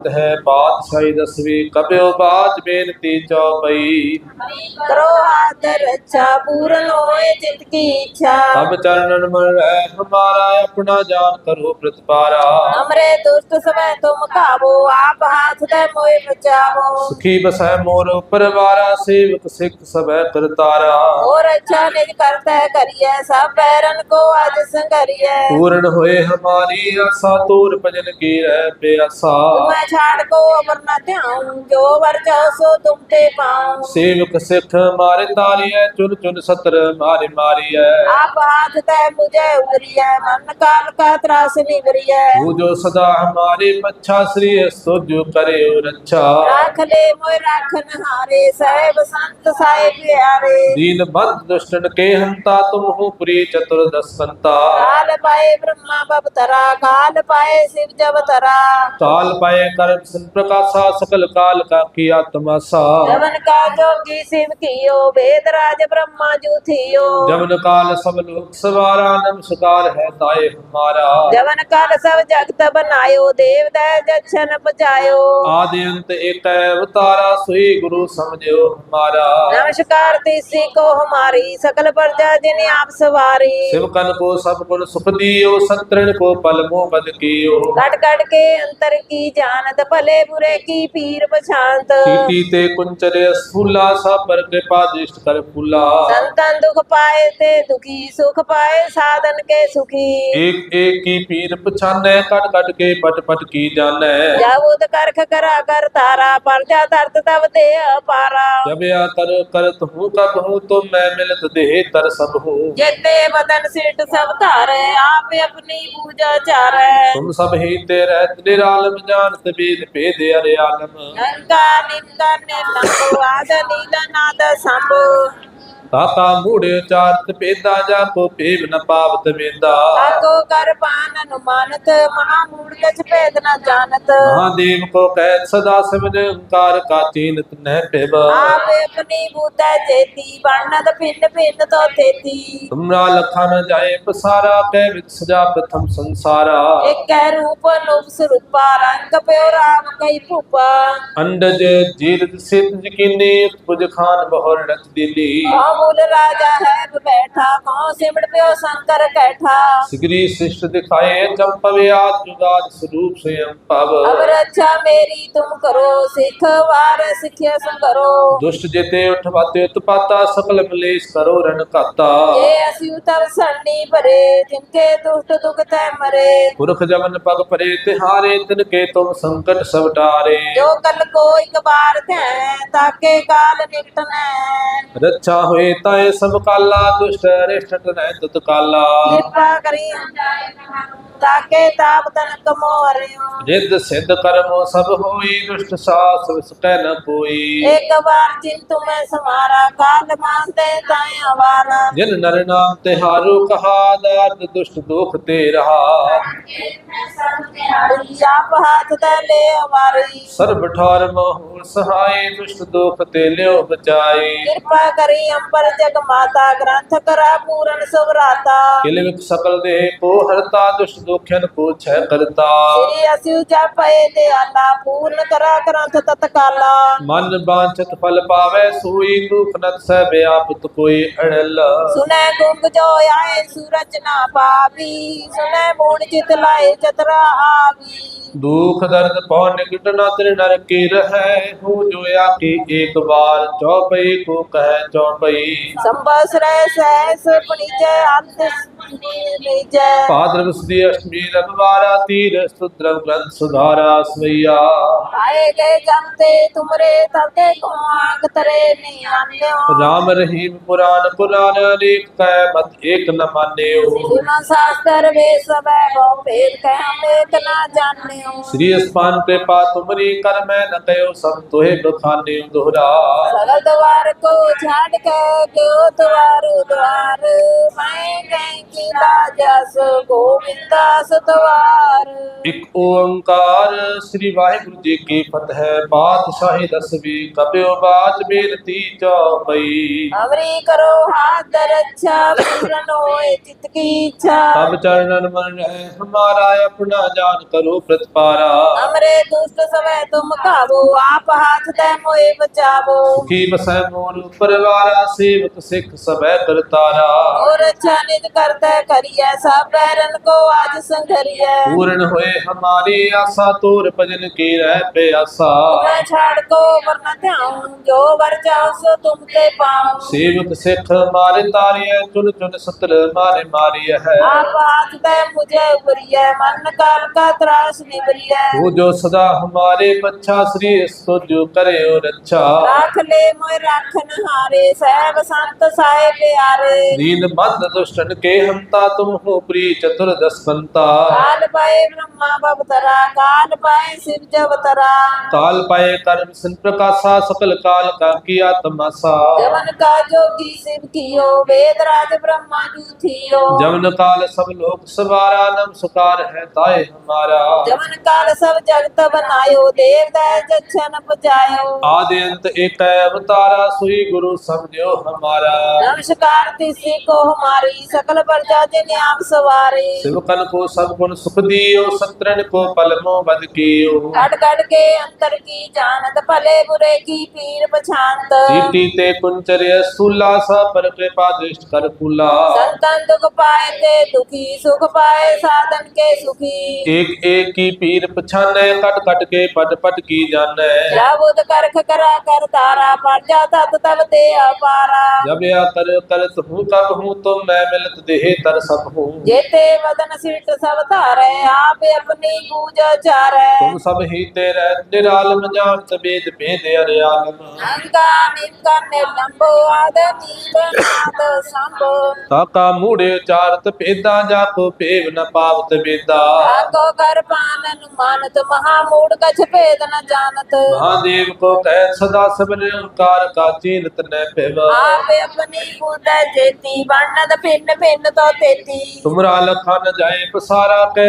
ਹੈ ਬਾਦਸ਼ਾਹੀ ਦਸਵੀਂ ਕਬਿਓ ਬਾਜ ਬੇਨਤੀ ਚੌਪਈ। ਕਰੋ ਆਦਰ ਰੱਛਾ ਪੂਰਨ ਹੋਏ ਜਿਤ ਕੀ ਇੱਛਾ। ਸਭ ਚਰਨਨ ਮਨ ਰਹਿ ਹਮਾਰਾ ਆਪਣਾ ਜਾਨ ਕਰੋ ਪ੍ਰਤਪਾਰਾ ਹਮਰੇ ਦੁਸ਼ਟ ਸਵੈ ਤੁਮ ਕਾਵੋ ਆਪ ਹਾਥ ਦੇ ਮੋਏ ਬਚਾਵੋ। ਸੁਖੀ ਬਸੈ ਮੋਰ ਪਰਵਾਰਾ ਸੇਵਕ ਸਿੱਖ ਸਭੈ ਕਰਤਾਰਾ। ਹੋਰ ਅੱਛਾ ਨਿਜ ਕਰਤਾ ਕਰੀਐ ਸਭ ਬੈਰਨ ਕੋ ਅਜ ਸੰਗਰੀਐ ਪੂਰਨ ਹੋਏ ਹਮਾਰੀ ਆਸਾ ਤੂਰ ਭਜਨ ਕੀ ਰਹਿ ਪਿਆਸਾ ਛਾੜ ਕੋ ਅਮਰ ਨਾ ਧਿਆਉ ਜੋ ਵਰ ਸੋ ਤੁਮ ਤੇ ਪਾਉ। ਸੇਵਕ ਸਿੱਖ ਮਾਰੇ ਤਾਰੀਐ ਚੁਨ ਚੁਨ ਸਤਰ ਮਾਰੇ ਮਾਰੀਐ। ਆਪ ਹਾਥ ਤੈ ਮੁਝੇ ਉਗਰੀਐ ਮਨ ਕਾਲ ਕਾ ਤਰਾਸ ਨਿਵਰੀਐ। ਤੂ ਜੋ ਸਦਾ ਹਮਾਰੇ ਪੱਛਾ ਸ੍ਰੀ ਸੁਜ ਕਰਿਓ ਰੱਛਾ। ਰਾਖ ਲੈ ਮੋਇ ਰਾਖਨ ਹਾਰੇ ਸਹਿਬ ਸੰਤ ਸਾਹਿਬ ਪਿਆਰੇ। ਦੀਨ ਬੰਦ ਦੁਸ਼ਟਨ ਕੇ ਹੰਤਾ ਤੁਮ ਹੋ ਪ੍ਰੀ ਚਤੁਰ ਦਸਵੰਤਾ ਕਾਲ ਪਾਏ ਬ੍ਰਹਮਾ ਬਬ ਤਰਾ ਕਾਲ ਪਾਏ ਸਿਵ ਜਬ ਤਰਾ ਕਾਲ ਪਾਏ शिव जब तरा काल पाए कर्म सन प्रकाशा सकल काल का किया तमाशा जवन का जोगी शिव कियो वेद राज ब्रह्मा जू थियो जमन काल सब लोग सवारा नमस्कार है ताए हमारा जवन काल सब जगत बनायो देव दय जछन बचायो आदि अंत एक अवतारा सोई गुरु समझो हमारा नमस्कार तिसी को हमारी सकल प्रजा जिन आप सवारी शिवकन को सब गुण सुख दियो संतरण को पल मोह बद कियो कट कट के अंतर की ਜਾਣਤ ਭਲੇ ਬੁਰੇ ਕੀ ਪੀਰ ਪਛਾਂਤ। ਕੀਤੀ ਤੇ ਕੁੰਚਲੇ ਅਸੂਲਾ ਸਭ ਪਰ ਕਿਰਪਾ ਦਿਸ਼ਟ ਕਰ ਫੁਲਾ। ਸੰਤਨ ਦੁਖ ਪਾਏ ਤੇ ਦੁਖੀ ਸੁਖ ਪਾਏ ਸਾਧਨ ਕੇ ਸੁਖੀ। ਏਕ ਏਕ ਕੀ ਪੀਰ ਪਛਾਨੈ ਕਟ ਕਟ ਕੇ ਪਟ ਪਟ ਕੀ ਜਾਣੈ। ਜਬ ਉਦ ਕਰਖ ਕਰਾ ਕਰ ਤਾਰਾ ਪਰਜਾ ਤਰਤ ਤਵ ਤੇ ਅਪਾਰਾ। ਜਬਿਆ ਕਰ ਕਰਤ ਹੂੰ ਕਬ ਹੂੰ ਤੋ ਮੈਂ ਮਿਲਤ ਦੇਹ ਤਰ ਸਭ ਹੂੰ। ਜੇਤੇ ਬਦਨ ਸਿਟ ਸਭ ਧਾਰੈ ਆਪੇ ਆਪਣੀ ਪੂਜਾ ਚਾਰੈ। ਤੁਮ ਸਭ ਹੀ ਤੇ ਰਹਿਤ ਨਿਰਾਲਮ ਜਾਣਤ ਬੀਦ ਭੇਦ ਅਰੇ ਆਲਮ। ਨੰਗਾ ਨਿੰਦਨ ਨੰਗੋ ਆਦ ਨੀਲ ਸੰਭੋ। ਤਾਤਾ ਮੂੜ ਉਚਾਰਤ ਪੇਦਾ ਜਾਪੋ ਪੇਵ ਨ ਪਾਵਤ ਵੇਦਾ। ਤਾਤੋ ਕਰ ਪਾਨ ਅਨੁਮਾਨਤ ਮਹਾ ਮੂੜ ਕਛ ਭੇਦ ਨ ਜਾਣਤ। ਮਹਾਦੇਵ ਕੋ ਕਹਿ ਸਦਾ ਸਿਮਰ ਓੰਕਾਰ ਕਾ ਚੀਨਤ ਨਹਿ ਪੇਵ। ਆਪੇ ਆਪਣੀ ਬੂਤੈ ਚੇਤੀ ਬਣਨਦ ਭਿੰਨ ਭਿੰਨ ਤੋ ਤੇਤੀ। ਤੁਮਰਾ ਲਖਾ ਨ ਜਾਏ ਪਸਾਰਾ ਕਹਿ ਵਿਦ ਸਜਾ ਪ੍ਰਥਮ ਸੰਸਾਰਾ। ਇਕ ਕਹਿ ਰੂਪ ਅਨੂਪ ਸਰੂਪਾ ਰੰਗ ਪਿਓ ਰਾਮ ਕਈ ਭੂਪਾ। ਅੰਡਜ ਜੀਰਤ ਸਿਤ ਜਕੀਨੇ ਉਪਜ ਖਾਨ ਬਹੁਰ ਰਤ ਦਿਲੀ ਆਵ मूल राजा है बैठा कौन सिमट प्यो शंकर कैठा सिगरी शिष्ट दिखाए चंपवे आद जुगाद स्वरूप स्वयं पव अब रक्षा मेरी तुम करो सिख वार सिखिय सुन करो दुष्ट जेते उठवाते उत्पाता सकल मलेश करो रण काता ये अस्युतव सन्नी भरे जिनके दुष्ट दुख तय मरे पुरख जवन पग परे तिहारे तिनके तुम संकट सब टारे जो कल को एक बार थे ताके काल निकट न रक्षा हुए ਹੋਏ ਤਾਂ ਇਹ ਸਭ ਕਾਲਾ ਦੁਸ਼ਟ ਰਿਸ਼ਟ ਤਨੈ ਤਤਕਾਲਾ ਕਿਰਪਾ ਕਰੀ ਤਾਕੇ ਤਾਪ ਤਨ ਕਮੋ ਹਰਿਓ ਜਿੱਦ ਸਿੱਧ ਕਰਮੋ ਸਭ ਹੋਈ ਦੁਸ਼ਟ ਸਾਸ ਵਿਸਕੈ ਨ ਕੋਈ ਇੱਕ ਵਾਰ ਜਿਨ ਤੁਮੈ ਸਮਾਰਾ ਕਾਲ ਮਾਨਤੇ ਤਾਏ ਹਵਾਰਾ ਜਿਨ ਨਰ ਨਾਮ ਤੇ ਹਾਰੂ ਕਹਾ ਦਾਤ ਦੁਸ਼ਟ ਦੁਖ ਤੇ ਰਹਾ। ਜਾਪ ਹਾਥ ਤੇ ਲੈ ਅਵਾਰੀ ਸਰਬ ਠਾਰ ਮੋਹ ਸਹਾਈ ਦੁਸ਼ਟ ਦੁਖ ਤੇ ਲਿਓ ਬਚਾਈ। ਕਿਰਪਾ ਕਰੀ ਅੰਬ अंबर जग माता ग्रंथ करा पूरन सुभराता किलविक सकल देह को हरता दुष्ट दुखन को छह करता श्री अस्यु जपे दयाला पूर्ण करा ग्रंथ तत्काला मन बांछत फल पावे सोई दुख नत सह व्यापत कोई अड़ल सुने गुंग जो आए सूरज ना पावी सुने मूड चित लाए चतरा आवी दुख दर्द पौन निकट न तिर नर की रहे हो जो या की एक बार चौपई को ਸੰਭਸ ਰਹਿ ਸਹਿ ਸੁਪਣੀ ਜੈ ਅੰਤਿਸ ਪਾਦਰ ਸ੍ਰੀ ਅਸ਼ਮੀ ਰਬਵਾਰਾ ਤੀਰ ਸੁਦਰਮ ਗ੍ਰੰਥ ਸੁਧਾਰਾ ਸਵਈਆ ਆਏ ਗਏ ਜੰਤੇ ਤੁਮਰੇ ਤਬੇ ਕੋ ਆਗ ਤਰੇ ਨਹੀਂ ਆਨਿਓ ਰਾਮ ਰਹੀਮ ਪੁਰਾਨ ਪੁਰਾਨ ਅਨੇਕ ਕੈ ਮਤ ਏਕ ਨ ਮਾਨਿਓ ਸਿਮਾ ਸਾਸਤਰ ਵੇ ਸਭੈ ਕੋ ਭੇਦ ਕੈ ਅਮੇਕ ਨਾ ਜਾਣਿਓ ਸ੍ਰੀ ਅਸਪਾਨ ਕਿਰਪਾ ਤੁਮਰੀ ਕਰ ਮੈਂ ਨ ਕਯੋ ਸਭ ਤੋਹੇ ਬਖਾਨਿਓ ਦੁਹਰਾ ਸਗਲ ਦਵਾਰ ਕੋ ਛਾੜ ਕੇ ਕਿਉ ਦਵਾਰ ਦਵਾਰ ਮੈਂ ਗਏ ਕੀਲਾ ਜਸ ਗੋਵਿੰਦਾ ਸਤਵਾਰ। ਇੱਕ ਓੰਕਾਰ ਸ੍ਰੀ ਵਾਹਿਗੁਰੂ ਜੀ ਕੀ ਫਤਿਹ ਪਾਤਸ਼ਾਹੀ ਦਸਵੀਂ ਕਬਿਓ ਬਾਜ ਬੇਨਤੀ ਚੌਪਈ। ਅਵਰੀ ਕਰੋ ਹਾਥ ਰੱਛਾ ਪੂਰਨ ਹੋਏ ਚਿਤ ਕੀ ਇੱਛਾ। ਸਭ ਚਰਨਨ ਮਨ ਹੈ ਹਮਾਰਾ ਆਪਣਾ ਜਾਨ ਕਰੋ ਪ੍ਰਤਪਾਰਾ। ਅਮਰੇ ਦੁਸ਼ਟ ਸਮੈ ਤੁਮ ਕਾਵੋ ਆਪ ਹਾਥ ਤੈ ਮੋਏ ਬਚਾਵੋ। ਕੀ ਬਸੈ ਮੋਰ ਪਰਵਾਰਾ ਸੇਵਕ ਸਿੱਖ ਸਭੈ ਕਰਤਾਰਾ ਔਰ ਰਚਾ ਨਿਤ ਕਰਤ तय करिए सब बैरन को आज संघरिए पूर्ण होए हमारी आशा तोर भजन की रह पे आशा मैं छाड़ को वरना ध्याऊं जो वर जाओ सो तुम ते पाऊं सेवक सिख मारे तारिय चुन चुन सतर मारे मारिय है आप हाथ पे मुझे उबरिय मन काल का त्रास निवरिय वो जो सदा हमारे बच्चा श्री सो जो करे और अच्छा राख ले मोय राखन हारे सहब संत साए प्यारे नील मंद दुष्टन के हम क्षमता तुम हो प्रिय चतुर्दस्पंता काल पाए ब्रह्मा बवतरा काल पाए शिव जवतरा काल पाए कर्म सिन प्रकाशा सकल काल का किया तमाशा जवन का जोगी शिव कियो वेद राज ब्रह्मा जू थियो जवन काल सब लोक सवारा नमस्कार है ताए हमारा जवन काल सब जगत बनायो देव दय जक्षन पजायो आदि अंत एक अवतारा सुई गुरु समझो हमारा नमस्कार तिसी को हमारी सकल पर प्रजा जिन आप सवारी शिवकन को सब गुण सुख दियो सत्रन को पलमो बद कियो कट कट के अंतर की जानत भले बुरे की पीर पछानत चीटी ते कुंचर्य स्थूला सा पर कृपा दृष्ट कर फूला संतन दुख पाए ते दुखी सुख पाए साधन के सुखी एक एक की पीर पछाने कट कट के पट पट की जाने राबुद करख करा कर तारा पर जाता तब ते अपारा जब या कर करत हूँ तब हूँ तो मैं मिलत देह ਤਰ ਸਭ ਹੋ ਜੇਤੇ ਵਦਨ ਸਿਵਟ ਸਭ ਧਾਰੈ ਆਪ ਆਪਣੀ ਪੂਜ ਚਾਰੈ। ਤੁਮ ਸਭ ਹੀ ਤੇਰੇ ਨਿਰਾਲਮ ਜਾਣਤ ਬੇਦ ਭੇਦ ਅਰਿਆਲਮ ਅੰਗਾ ਨਿੰਗਾ ਨਿਲੰਬੋ ਆਦ ਨੀਲ ਨਾਦ ਸੰਭੋ। ਤਾਕਾ ਮੂੜੇ ਉਚਾਰਤ ਭੇਦਾ ਜਪ ਭੇਵ ਨ ਪਾਵਤ ਬੇਦਾ। ਆਗੋ ਕਰ ਪਾਨ ਅਨੁਮਾਨਤ ਮਹਾ ਮੂੜ ਕਛ ਭੇਦ ਨ ਜਾਣਤ। ਮਹਾਦੇਵ ਕੋ ਕਹਿ ਸਦਾ ਸਬਰ ਓੰਕਾਰ ਕਾ ਚੀਨਤ ਨੈ ਭੇਵ। ਆਪ ਆਪਣੀ ਪੂਜ ਜੇਤੀ ਵੰਨਦ ਭਿੰਨ ਭਿੰਨ ਤੋ तेती तुमरा लखा न जाए पसारा कह